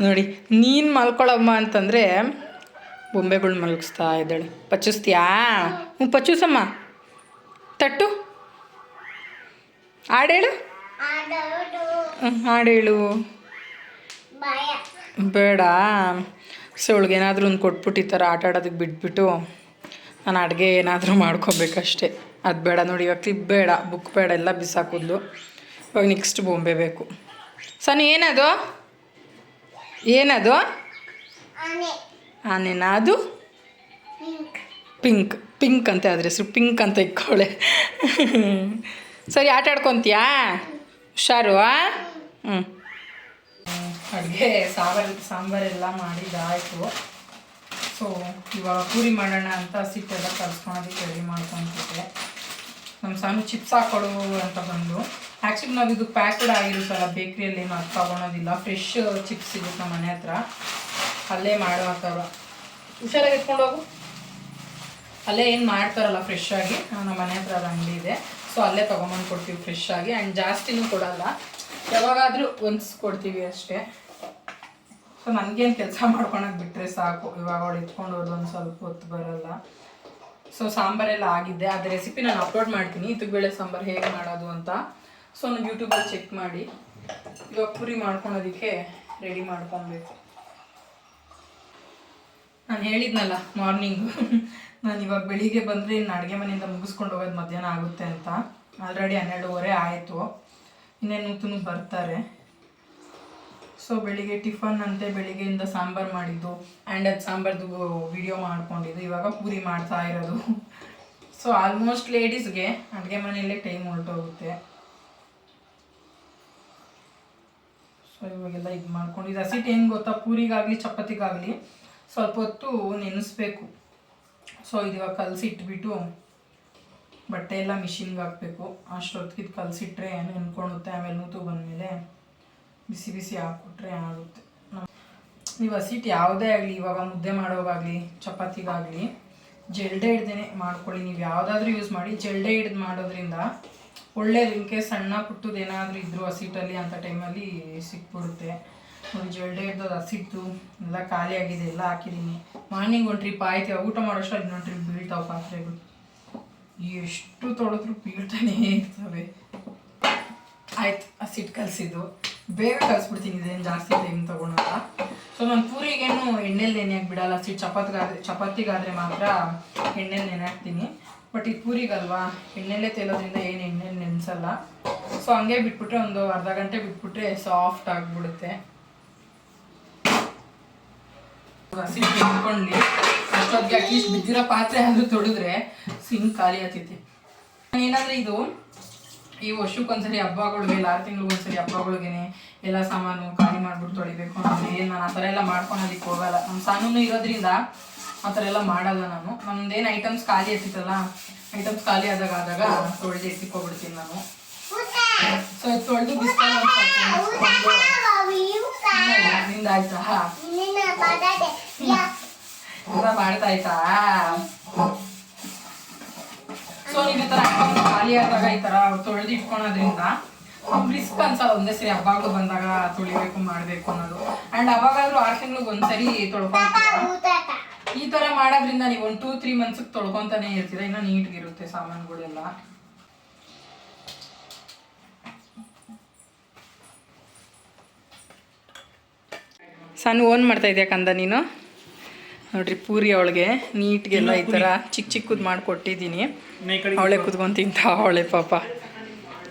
ನೋಡಿ, ನೀನು ಮಲ್ಕೊಳಮ್ಮ ಅಂತಂದರೆ ಬೊಂಬೆಗಳು ಮಲಗಿಸ್ತಾ ಇದ್ದಾಳೆ. ಪಚ್ಚಿಸ್ತೀಯಾ ಹ್ಞೂ ಪಚ್ಚುಸಮ್ಮ ತಟ್ಟು. ಹಾಡೇಳು. ಹಾಡೇಳು. ಬೇಡ. ಸೊ ಅವಳಿಗೆ ಏನಾದರೂ ಒಂದು ಕೊಟ್ಬಿಟ್ಟು ಈ ಥರ ಆಟ ಆಡೋದಕ್ಕೆ ಬಿಟ್ಬಿಟ್ಟು ನಾನು ಅಡುಗೆ ಏನಾದರೂ ಮಾಡ್ಕೊಬೇಕಷ್ಟೇ. ಅದು ಬೇಡ ನೋಡಿ ಇವಾಗ ಕ್ಲಿಪ್ ಬೇಡ ಬುಕ್ ಬೇಡ ಎಲ್ಲ ಬಿಸಾಕಿದ್ಲು. ಇವಾಗ ನೆಕ್ಸ್ಟ್ ಬೊಂಬೆ ಬೇಕು. ಸನಿ ಏನದು? ಏನದು? ಆನೆ. ಆನೆನಾ ಅದು? ಪಿಂಕ್ ಪಿಂಕ್ ಅಂತ ಅದ್ರ ಹೆಸರು? ಪಿಂಕ್ ಅಂತ ಇಕ್ಕೊಳ್ಳೆ ಸರಿ ಆಟ ಆಡ್ಕೊತೀಯಾ? ಹುಷಾರು ಹ್ಞೂ ಅಡುಗೆ ಸಾಂಬಾರು ಸಾಂಬಾರೆಲ್ಲ ಮಾಡಿದ್ದಾಯಿತು ಸೊ, ಇವಾಗ ಪೂರಿ ಮಾಡೋಣ ಅಂತ ಸಿಟ್ಟೆಲ್ಲ ಕಲ್ಸ್ಕೊಳೋದಕ್ಕೆ ರೆಡಿ ಮಾಡ್ಕೊತಿದ್ದೆ ನಮ್ಮ ಸಣ್ಣ ಚಿಪ್ಸ್ ಹಾಕೊಡು ಅಂತ ಬಂದು. ಆ್ಯಕ್ಚುಲಿ ನಾವು ಇದು ಪ್ಯಾಕ್ಡ್ ಆಗಿರುತ್ತಲ್ಲ ಬೇಕ್ರಿಯಲ್ಲಿ ಅದು ತಗೊಳೋದಿಲ್ಲ. ಫ್ರೆಶ್ ಚಿಪ್ಸ್ ಸಿಗುತ್ತೆ ನಮ್ಮ ಮನೆ ಹತ್ರ. ಅಲ್ಲೇ ಮಾಡೋ ಹಾಕವ್ರ ಹುಷಾರಾಗಿ ಎತ್ಕೊಂಡೋಗು ಅಲ್ಲೇ ಏನು ಮಾಡ್ತಾರಲ್ಲ ಫ್ರೆಶ್ ಆಗಿ. ನಮ್ಮ ಮನೆ ಹತ್ರ ಅದು ಅಂಗಡಿ ಇದೆ. ಸೊ ಅಲ್ಲೇ ತೊಗೊಂಬಂದು ಕೊಡ್ತೀವಿ ಫ್ರೆಶ್ ಆಗಿ. ಆ್ಯಂಡ್ ಜಾಸ್ತಿನೂ ಕೊಡಲ್ಲ. ಯಾವಾಗಾದರೂ ಒಂದ್ಸ್ ಕೊಡ್ತೀವಿ ಅಷ್ಟೇ. ಸೊ ನನಗೇನು ಕೆಲಸ ಮಾಡ್ಕೊಳಕ್ಕೆ ಬಿಟ್ಟರೆ ಸಾಕು. ಇವಾಗ ಅವಳು ಇಟ್ಕೊಂಡು ಒಂದು ಸ್ವಲ್ಪ ಹೊತ್ತು ಬರಲ್ಲ. ಸೊ ಸಾಂಬಾರೆಲ್ಲ ಆಗಿದೆ ಆ ರೆಸಿಪಿ ನಾನು ಅಪ್ಲೋಡ್ ಮಾಡ್ತೀನಿ. ಬೇಳೆ ಸಾಂಬಾರು ಹೇಗೆ ಮಾಡೋದು ಅಂತ. ಸೊ ನಾನು ಯೂಟ್ಯೂಬಲ್ಲಿ ಚೆಕ್ ಮಾಡಿ. ಇವಾಗ ಪುರಿ ಮಾಡ್ಕೊಳೋದಕ್ಕೆ ರೆಡಿ ಮಾಡ್ಕೊಬೇಕು. ನಾನು ಹೇಳಿದ್ನಲ್ಲ ಮಾರ್ನಿಂಗು ನಾನು ಇವಾಗ ಬೆಳಿಗ್ಗೆ ಬಂದರೆ ಇನ್ನು ಅಡುಗೆ ಮನೆಯಿಂದ ಮುಗಿಸ್ಕೊಂಡು ಹೋಗೋದು ಮಧ್ಯಾಹ್ನ ಆಗುತ್ತೆ ಅಂತ. ಆಲ್ರೆಡಿ ಹನ್ನೆರಡುವರೆ ಆಯಿತು. ಇನ್ನೇನು ತುನು ಬರ್ತಾರೆ. ಸೊ ಬೆಳಿಗ್ಗೆ ಟಿಫನ್ ಅಂತೆ ಬೆಳಿಗ್ಗೆಯಿಂದ ಸಾಂಬಾರು ಮಾಡಿದ್ದು. ಆ್ಯಂಡ್ ಅದು ಸಾಂಬಾರ್ದು ವಿಡಿಯೋ ಮಾಡ್ಕೊಂಡಿದ್ದು. ಇವಾಗ ಪೂರಿ ಮಾಡ್ತಾ ಇರೋದು. ಸೊ ಆಲ್ಮೋಸ್ಟ್ ಲೇಡೀಸ್ಗೆ ಅಡುಗೆ ಮನೆಯಲ್ಲೇ ಟೈಮ್ ಹೊರಟೋಗುತ್ತೆ ಸೊ ಇವಾಗೆಲ್ಲ ಇದು ಮಾಡ್ಕೊಂಡು ಇದು ಹಸಿಟ್ಟು ಏನು ಗೊತ್ತಾ? ಪೂರಿಗಾಗಲಿ, ಚಪಾತಿಗಾಗಲಿ ಸ್ವಲ್ಪ ಹೊತ್ತು ನೆನೆಸ್ಬೇಕು. ಸೊ ಇದು ಇವಾಗ ಕಲಸಿಟ್ಬಿಟ್ಟು ಬಟ್ಟೆ ಎಲ್ಲ ಮಿಷಿನ್ಗೆ ಹಾಕಬೇಕು. ಅಷ್ಟೊತ್ತಿಗೆ ಕಲಸಿಟ್ರೆ ನೆನ್ಕೊಳುತ್ತೆ ಆಮೇಲೆ ನೂತು ಬಂದಮೇಲೆ. ಬಿಸಿ ಬಿಸಿ ಹಾಕ್ಕೊಟ್ರೆ ಆಗುತ್ತೆ. ನೀವು ಹಸಿಟ್ಟು ಯಾವುದೇ ಆಗಲಿ, ಇವಾಗ ಮುದ್ದೆ ಮಾಡೋವಾಗಲಿ, ಚಪಾತಿಗಾಗಲಿ, ಜಲ್ಡೆ ಹಿಡ್ದೇ ಮಾಡ್ಕೊಳ್ಳಿ. ನೀವು ಯಾವುದಾದ್ರೂ ಯೂಸ್ ಮಾಡಿ ಜಲ್ಡೆ ಹಿಡ್ದು ಮಾಡೋದ್ರಿಂದ ಒಳ್ಳೇದು ಲಿಂಕೆ ಸಣ್ಣ ಪುಟ್ಟದ್ದು ಏನಾದರೂ ಇದ್ದರೂ ಹಸಿಟ್ಟಲ್ಲಿ ಅಂಥ ಟೈಮಲ್ಲಿ ಸಿಕ್ಬಿಡುತ್ತೆ. ಒಂದು ಜಲ್ಡೆ ಹಿಡ್ದು ಹಸಿಟ್ಟು ಎಲ್ಲ ಖಾಲಿ ಆಗಿದೆ, ಎಲ್ಲ ಹಾಕಿದ್ದೀನಿ ಮಾರ್ನಿಂಗ್ ಒಂದು ಟ್ರಿಪ್ ಆಯ್ತು ಊಟ ಮಾಡೋಷ್ಟು ಇನ್ನೊಂದು ಟ್ರಿಪ್ ಬೀಳ್ತಾವೆ ಪಾತ್ರೆಗಳು ಎಷ್ಟು ತೊಳೆದ್ರೂ ಬೀಳ್ತಾನೇ ಇರ್ತವೆ. ಆಯ್ತು ಹಸಿಟ್ಟು ಕಲಸಿದ್ದು ಬೇಗ ಕಲಿಸ್ಬಿಡ್ತೀನಿ ಇದೇನು ಜಾಸ್ತಿ ಟೈಮ್ ತೊಗೊಳಲ್ಲ ಸೊ ನಾನು ಪೂರಿಗೇನು ಎಣ್ಣೆಲಿ ನೆನೆಯಕ್ಕೆ ಬಿಡಲ್ಲ ಸಿ ಚಪಾತಿಗಾದ್ರೆ, ಚಪಾತಿಗಾದರೆ ಮಾತ್ರ ಎಣ್ಣೆಲಿ ನೆನೆ ಹಾಕ್ತೀನಿ. ಬಟ್ ಈ ಪೂರಿಗಲ್ವಾ ಎಣ್ಣೆಲೇ ತೇಲೋದ್ರಿಂದ ಏನು ಎಣ್ಣೆಲಿ ನೆನೆಸಲ್ಲ. ಸೊ ಹಂಗೆ ಬಿಟ್ಬಿಟ್ರೆ ಒಂದು ಅರ್ಧ ಗಂಟೆ ಬಿಟ್ಬಿಟ್ರೆ ಸಾಫ್ಟ್ ಆಗಿಬಿಡುತ್ತೆ. ಹಸಿ ಇಟ್ಕೊಂಡ್ಲಿ ಅಷ್ಟೊತ್ತಿಗೆ ಅಟ್ಲೀಸ್ಟ್ ಬಿದ್ದಿರೋ ಪಾತ್ರೆ ಅದು ತೊಡಿದ್ರೆ ಸಿಂಕ್ ಖಾಲಿ ಆಗ್ತೈತಿ. ಏನಂದ್ರೆ ಇದು ಈ ವರ್ಷಕ್ಕೊಂದ್ಸರಿ ಹಬ್ಬಗಳಿಗೆ ಇಲ್ಲ ಆರು ತಿಂಗಳಿಗೊಂದ್ಸರಿ ಹಬ್ಬಗಳಿಗೇನೆ ಎಲ್ಲ ಸಾಮಾನು ಖಾಲಿ ಮಾಡ್ಬಿಟ್ಟು ತೊಳಿಬೇಕು ಅಂದ್ರೆ ಏನು ನಾನು ಆ ಥರ ಎಲ್ಲ ಮಾಡ್ಕೊಳೋದಿಕ್ಕೆ ಹೋಗಲ್ಲ. ನಮ್ಮ ಸಾನೂನು ಇರೋದ್ರಿಂದ ಆ ಥರ ಎಲ್ಲ ಮಾಡಲ್ಲ ನಾನು. ನಮ್ದೇನು ಐಟಮ್ಸ್ ಖಾಲಿ ಎತ್ತಿತ್ತಲ್ಲ ಐಟಮ್ಸ್ ಖಾಲಿ ಆದಾಗ ಆದಾಗ ತೊಳೆದು ಎತ್ತಿಕೊಬಿಡ್ತೀನಿ ನಾನು. ಸೊ ತೊಳೆದು ಬಿಸ್ಕೊಂಡು ಆಯ್ತಾ? ಮಾಡ್ತಾ ಆಯ್ತಾ? ನೀವು ಈ ಥರ ಖಾಲಿ ಆದಾಗ ಈ ತರ ತೊಳೆದು ಇಟ್ಕೊಳೋದ್ರಿಂದ ರಿಸ್ಕ್ ಅನ್ಸಲ್ಲ. ಒಂದೇ ಸರಿ ಹಬ್ಬಗಳು ಬಂದಾಗ ತೊಳಿಬೇಕು, ಮಾಡಬೇಕು ಅನ್ನೋದು. ಆ್ಯಂಡ್ ಅವಾಗಾದ್ರೂ ಆರು ತಿಂಗ್ಳಿಗೆ ಒಂದ್ಸರಿ ತೊಳ್ಕೊಂತ ಈ ತರ ಮಾಡೋದ್ರಿಂದ ನೀವು ಒಂದು ಟೂ ತ್ರೀ ಮಂತ್ಸಿಗೆ ತೊಳ್ಕೊತಾನೆ ಇರ್ತೀರ? ಇನ್ನೂ ನೀಟ್ಗಿರುತ್ತೆ ಸಾಮಾನುಗಳೆಲ್ಲ. ಸಣ್ಣ ಓನ್ ಮಾಡ್ತಾ ಇದೆಯಾ ಕಂದ ನೀನು? ನೋಡ್ರಿ ಪೂರಿ ಅವಳಿಗೆ ನೀಟ್ಗೆಲ್ಲ ಈ ಥರ ಚಿಕ್ಕ ಚಿಕ್ಕದು ಮಾಡಿಕೊಟ್ಟಿದ್ದೀನಿ. ಅವಳೆ ಕುತ್ಕೊಂಡು ತಿಂತ ಅವಳೆ ಪಾಪ.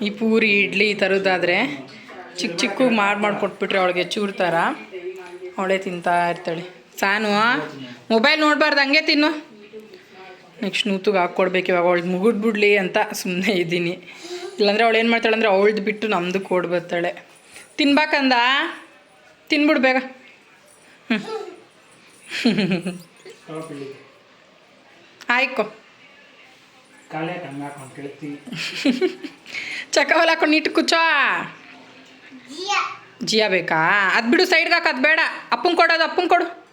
ಈ ಪೂರಿ ಇಡ್ಲಿ ಈ ಥರದ್ದಾದರೆ ಚಿಕ್ಕ ಚಿಕ್ಕ ಮಾಡಿ ಮಾಡಿಕೊಟ್ಬಿಟ್ರೆ ಅವಳಿಗೆ ಚೂರು ಥರ ಅವಳೆ ತಿಂತಾ ಇರ್ತಾಳೆ. ಸಾನು ಮೊಬೈಲ್ ನೋಡಬಾರ್ದು ಹಂಗೆ ತಿನ್ನು. ನೆಕ್ಸ್ಟ್ ನೂತುಗೆ ಹಾಕ್ಕೊಡ್ಬೇಕು ಇವಾಗ ಅವಳು ಮುಗಿದ್ಬಿಡ್ಲಿ ಅಂತ ಸುಮ್ಮನೆ ಇದ್ದೀನಿ. ಇಲ್ಲಾಂದರೆ ಅವಳು ಏನು ಮಾಡ್ತಾಳೆ ಅಂದರೆ ಅವಳ್ದು ಬಿಟ್ಟು ನಮ್ಮದು ಕೊಡ್ಬರ್ತಾಳೆ ತಿನ್ಬೇಕಂದ? ತಿನ್ಬಿಡು ಬೇಗ. ಹ್ಞೂ ಆಯ್ಕೋ. ಕಾಲೇ ಹೊಲ ಹಾಕೊಂಡು ಇಟ್ಟು ಕುಚ್ಚೋ ಜಿಯಾ. ಜಿಯಾ ಬೇಕಾ? ಅದು ಬಿಡು ಸೈಡ್ಗೆ ಹಾಕ ಅದು ಬೇಡ. ಅಪ್ಪಂಗೆ ಕೊಡೋದು ಅಪ್ಪಂಗೆ ಕೊಡು.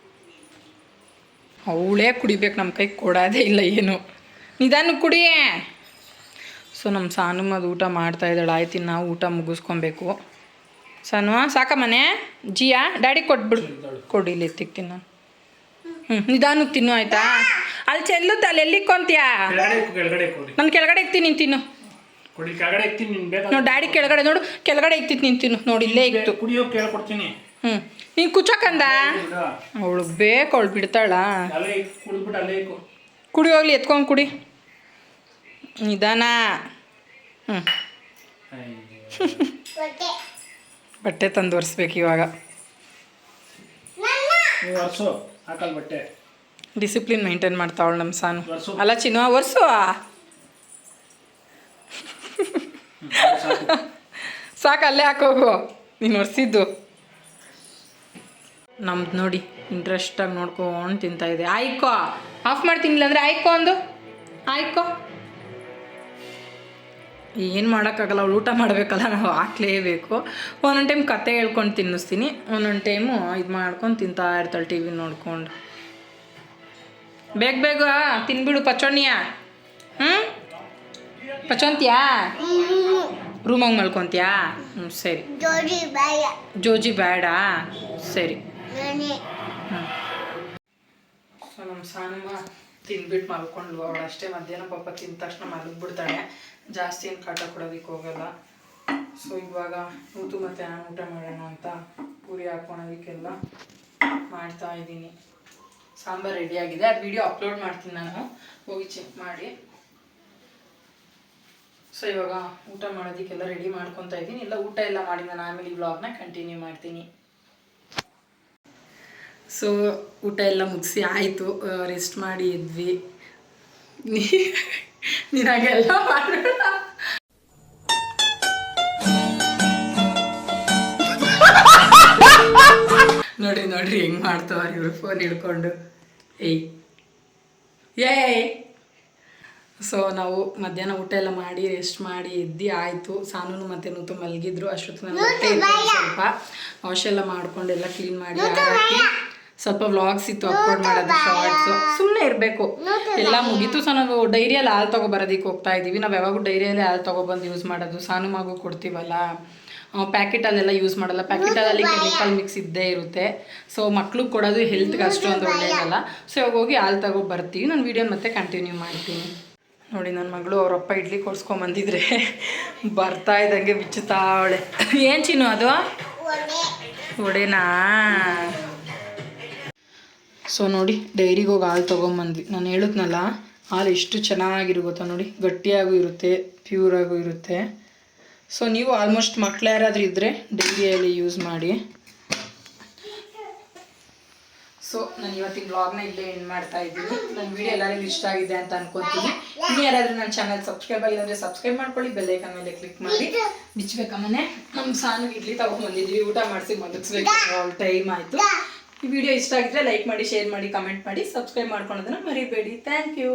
ಅವಳೇ ಕುಡಿಬೇಕು ನಮ್ಮ ಕೈ ಕೊಡೋದೇ ಇಲ್ಲ ಏನು. ನಿಧಾನ ಕುಡಿ. ಸೊ ನಮ್ಮ ಸಾನು ಅದು ಊಟ ಮಾಡ್ತಾ ಇದ್ದಾಳೆ. ಆಯ್ತು ಇನ್ನು ನಾವು ಊಟ ಮುಗಿಸ್ಕೊಬೇಕು. ಸಾನು ಸಾಕ ಮನೆ? ಜಿಯಾ ಡ್ಯಾಡಿ ಕೊಟ್ಬಿಡು ಕೊಡಿ ಇಲ್ಲಿ ತಿಕ್ತೀನಿ ನಾನು. ಹ್ಞೂ ನಿಧಾನಕ್ಕೆ ತಿನ್ನು ಆಯ್ತಾ? ಅಲ್ಲಿ ಚೆಲ್ಲುತ್ತೆ ಅಲ್ಲಿ ಎಲ್ಲಿ ಕೊಂತೀಯಾ? ಕೆಳಗಡೆ ನಾನು ಇಕ್ತೀನಿ ನೀನು ತಿನ್ನು. ನೋಡಿ ಡ್ಯಾಡಿ ಕೆಳಗಡೆ ನೋಡು ಕೆಳಗಡೆ ಇಕ್ತಿತ್ತು ನೀನು ತಿನ್ನು. ನೋಡಿ ಇಲ್ಲೇ ಇತ್ತು ಹ್ಞೂ ನೀನು ಕುಚ್ಚಕ್ಕಂದ ಅವಳು ಬೇಕು ಅವಳು ಬಿಡ್ತಾಳ? ಕುಡಿ ಹೋಗ್ಲಿ ಎತ್ಕೊಂಡು ಕುಡಿ. ನಿಧಾನ. ಹ್ಞೂ ಬಟ್ಟೆ. ತಂದು ಒರೆಸ್ಬೇಕು ಇವಾಗ. ಹಾಕಲ್ ಬಟ್ಟೆ. ಡಿಸಿಪ್ಲಿನ್ ಮೇಂಟೈನ್ ಮಾಡ್ತಾವಳು ನಮ್ಮ ಸಾನು. ಒರ್ಸು. ಅಲ್ಲ ಚಿನ್ನು ಒರ್ಸು ಸಾಕು. ಸಾಕು ಅಲ್ಲೇ ಹಾಕೋಗು ನೀನು ಒರೆಸಿದ್ದು ನಮ್ದು ನೋಡಿ ಇಂಟ್ರೆಸ್ಟಾಗಿ ನೋಡ್ಕೊಂಡು ತಿಂತಾ ಇದೆ. ಆಯ್ಕೋ. ಆಫ್ ಮಾಡ್ತೀನಿ ಇಲ್ಲಾಂದ್ರೆ ಆಯ್ಕೋ ಒಂದು ಆಯ್ಕೋ. ಏನು ಮಾಡೋಕ್ಕಾಗಲ್ಲ ಅವ್ಳು ಊಟ ಮಾಡಬೇಕಲ್ಲ ನಾವು ಹಾಕ್ಲೇಬೇಕು. ಒಂದೊಂದು ಟೈಮ್ ಕತೆ ಹೇಳ್ಕೊಂಡು ತಿನ್ನಿಸ್ತೀನಿ. ಒಂದೊಂದು ಟೈಮು ಇದು ಮಾಡ್ಕೊಂಡು ತಿಂತಾ ಇರ್ತಾಳೆ ಟಿ ವಿ ನೋಡ್ಕೊಂಡು. ಬೇಗ ಬೇಗ ತಿನ್ಬಿಡು ಪಚೋಣಿಯ ಹ್ಞೂ ಪಚೋಂತ್ಯಾ? ರೂಮಾಗಿ ಮಲ್ಕೊತೀಯಾ? ಹ್ಞೂ ಸರಿ. ಜೋಜಿ ಬೇಡ. ಸರಿ. ಸೊ ನಮ್ಮ ಸಾನಮ್ಮ ತಿಂದ್ಬಿಟ್ಟು ಮಲ್ಕೊಂಡ್ಲು ಅವಳು ಅಷ್ಟೇ ಮಧ್ಯಾಹ್ನ ಪಾಪ ತಿಂದ ತಕ್ಷಣ ಮಲಗ್ಬಿಡ್ತಾಳೆ. ಜಾಸ್ತಿ ಏನು ಕಾಟ ಕೊಡೋದಕ್ಕೆ ಹೋಗಲ್ಲ. ಸೊ ಇವಾಗ ಊತು ಮತ್ತು ನಾನು ಊಟ ಮಾಡೋಣ ಅಂತ ಪೂರಿ ಹಾಕೊಳೋದಕ್ಕೆಲ್ಲ ಮಾಡ್ತಾ ಇದ್ದೀನಿ. ಸಾಂಬಾರು ರೆಡಿಯಾಗಿದೆ ಅದು ವಿಡಿಯೋ ಅಪ್ಲೋಡ್ ಮಾಡ್ತೀನಿ ನಾನು. ಹೋಗಿ ಚೆಕ್ ಮಾಡಿ. ಸೊ ಇವಾಗ ಊಟ ಮಾಡೋದಕ್ಕೆಲ್ಲ ರೆಡಿ ಮಾಡ್ಕೊತ ಇದ್ದೀನಿ. ಇಲ್ಲ, ಊಟ ಎಲ್ಲ ಮಾಡಿ ನಾನು ಆಮೇಲೆ ಈ ಬ್ಲಾಗ್ನ ಕಂಟಿನ್ಯೂ ಮಾಡ್ತೀನಿ. ಸೊ ಊಟ ಎಲ್ಲ ಮುಗಿಸಿ ಆಯಿತು. ರೆಸ್ಟ್ ಮಾಡಿ ಇದ್ವಿ ನೀನಾಗೆಲ್ಲ ನೋಡ್ರಿ ನೋಡ್ರಿ ಹೆಂಗ್ ಮಾಡ್ತಾವ್ರ ಇವ್ರು ಫೋನ್ ಹಿಡ್ಕೊಂಡು. ಏಯ್. ಏಯ್. ಸೊ ನಾವು ಮಧ್ಯಾಹ್ನ ಊಟ ಎಲ್ಲ ಮಾಡಿ ರೆಸ್ಟ್ ಮಾಡಿ, ಎದ್ದು ಆಯಿತು. ಸಾನೂನು ಮತ್ತೆ ನೂತು ಮಲಗಿದ್ರು. ಅಷ್ಟೊತ್ತು ಸ್ವಲ್ಪ. ವಾಶ್ ಎಲ್ಲ ಮಾಡ್ಕೊಂಡು ಎಲ್ಲ ಕ್ಲೀನ್ ಮಾಡಿ ಹಾಕಿ ಸ್ವಲ್ಪ ವ್ಲಾಗ್ಸ್ ಇತ್ತು ಅಪ್ಲೋಡ್ ಮಾಡೋದು ಶಾರ್ಟ್ಸ್ ಸುಮ್ಮನೆ ಇರಬೇಕು. ಎಲ್ಲ ಮುಗೀತು ಸೊ ನಾವು ಡೈರಿಯಲ್ಲಿ ಹಾಲು ತೊಗೊಬರೋದಕ್ಕೆ ಹೋಗ್ತಾ ಇದ್ದೀವಿ. ನಾವು ಯಾವಾಗೂ ಡೈರಿಯಲ್ಲಿ ಹಾಲು ತೊಗೊಬಂದು ಯೂಸ್ ಮಾಡೋದು. ಸಾನು ಮಗು ಕೊಡ್ತೀವಲ್ಲ. ಪ್ಯಾಕೆಟಲ್ಲೆಲ್ಲ ಯೂಸ್ ಮಾಡಲ್ಲ. ಪ್ಯಾಕೆಟಲ್ಲಿ ಕೆಮಿಕಲ್ ಮಿಕ್ಸ್ ಇದ್ದೇ ಇರುತ್ತೆ. ಸೊ ಮಕ್ಳಿಗೆ ಕೊಡೋದು ಹೆಲ್ತ್ಗೆ ಅಷ್ಟೊಂದು ಒಳ್ಳೆಯದಲ್ಲ ಸೊ ಇವಾಗ ಹೋಗಿ ಹಾಲು ತಗೋ ಬರ್ತೀವಿ ನಾನು ವೀಡಿಯೋ ಮತ್ತೆ ಕಂಟಿನ್ಯೂ ಮಾಡ್ತೀನಿ. ನೋಡಿ ನನ್ನ ಮಗಳು ಅವರಪ್ಪ ಇಡ್ಲಿ ಕೊಡ್ಸ್ಕೊಂಬಂದಿದ್ರೆ ಬರ್ತಾ ಇದ್ದಂಗೆ ಬಿಚ್ಚುತ್ತಾವಳೆ ಏನು ಚಿನ್ನು ಅದು? ಒಡೆ ಒಡೆನಾ? ಸೊ ನೋಡಿ ಡೈರಿಗೆ ಹೋಗಿ ಹಾಲು ತೊಗೊಂಬಂದ್ವಿ. ನಾನು ಹೇಳಿದ್ನಲ್ಲ, ಹಾಲು ಎಷ್ಟು ಚೆನ್ನಾಗಿರು ಗೊತ್ತಾ ನೋಡಿ? ಗಟ್ಟಿಯಾಗೂ ಇರುತ್ತೆ ಪ್ಯೂರಾಗೂ ಇರುತ್ತೆ. ಸೊ ನೀವು ಆಲ್ಮೋಸ್ಟ್ ಮಕ್ಳು ಯಾರಾದರೂ ಇದ್ದರೆ ಡೈರಿಯಲ್ಲಿ ಯೂಸ್ ಮಾಡಿ. ಸೊ ನಾನು ಇವತ್ತಿನ ಬ್ಲಾಗ್ನ ಇಲ್ಲೇ ಎಂಡ್ ಮಾಡ್ತಾ ಇದ್ದೀನಿ. ನನ್ನ ವಿಡಿಯೋ ಎಲ್ಲರಿಗೂ ಇಷ್ಟ ಆಗಿದೆ ಅಂತ ಅನ್ಕೋತೀನಿ. ಇನ್ನು ಯಾರಾದರೂ ನನ್ನ ಚಾನಲ್ ಸಬ್ಸ್ಕ್ರೈಬ್ ಆಗಿಲ್ಲ ಅಂದರೆ ಸಬ್ಸ್ಕ್ರೈಬ್ ಮಾಡ್ಕೊಳ್ಳಿ ಬೆಲ್ಲೈಕನ್ ಮೇಲೆ ಕ್ಲಿಕ್ ಮಾಡಿ. ಬಿಚ್ಚಬೇಕಮ್ಮನೆ ನಮ್ಮ ಸಾನು ಇಡ್ಲಿ ತಗೊಂಡ್ಬಂದಿದ್ವಿ ಊಟ ಮಾಡಿಸಿ ಮಲಗಿಸ್ಬೇಕು. ಟೈಮ್ ಆಯಿತು. ಈ ವಿಡಿಯೋ ಇಷ್ಟ ಆಗಿದ್ರೆ ಲೈಕ್ ಮಾಡಿ, ಶೇರ್ ಮಾಡಿ, ಕಮೆಂಟ್ ಮಾಡಿ, ಸಬ್ಸ್ಕ್ರೈಬ್ ಮಾಡ್ಕೊಳೋದನ್ನ ಮರಿಬೇಡಿ. Thank you.